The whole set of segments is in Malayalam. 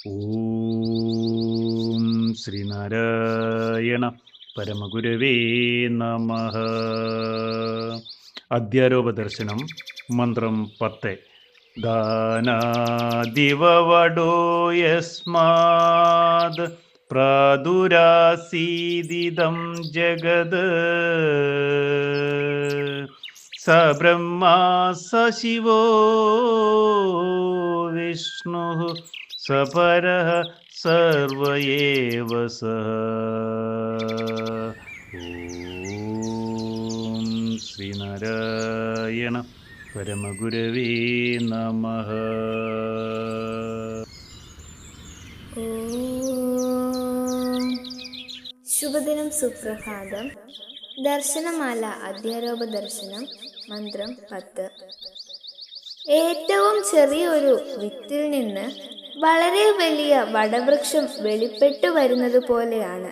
ഓം ശ്രീനാരായണ പരമഗുരവേ നമ അധ്യാരോപദർശനം മന്ത്രം പത്ത് ദാനാദിവടോ യസ്മാത് പ്രാദുരാസീദിതം ജഗത് സ ബ്രഹ്മാ സ ശിവോ വിഷ്ണു സ സർവേവ സ ശ്രീനാരായണ പരമഗുരവേ നമ. ശുഭദിനം സുപ്രഭാതം ദർശനമാല അധ്യാരോപ ദർശനം മന്ത്രം പത്ത്। ഏറ്റവും ചെറിയൊരു വിത്തിൽ നിന്ന് വളരെ വലിയ വടവൃക്ഷം വെളിപ്പെട്ടു വരുന്നത് പോലെയാണ്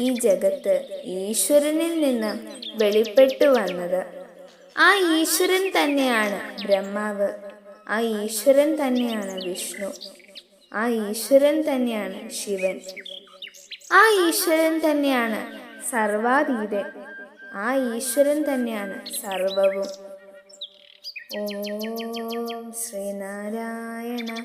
ഈ ജഗത്ത് ഈശ്വരനിൽ നിന്ന് വെളിപ്പെട്ടു വന്നത്. ആ ഈശ്വരൻ തന്നെയാണ് ബ്രഹ്മാവ്. ആ ഈശ്വരൻ തന്നെയാണ് വിഷ്ണു. ആ ഈശ്വരൻ തന്നെയാണ് ശിവൻ. ആ ഈശ്വരൻ തന്നെയാണ് സർവാതീതൻ. ആ ഈശ്വരൻ തന്നെയാണ് സർവവും. ഓം ശ്രീനാരായണ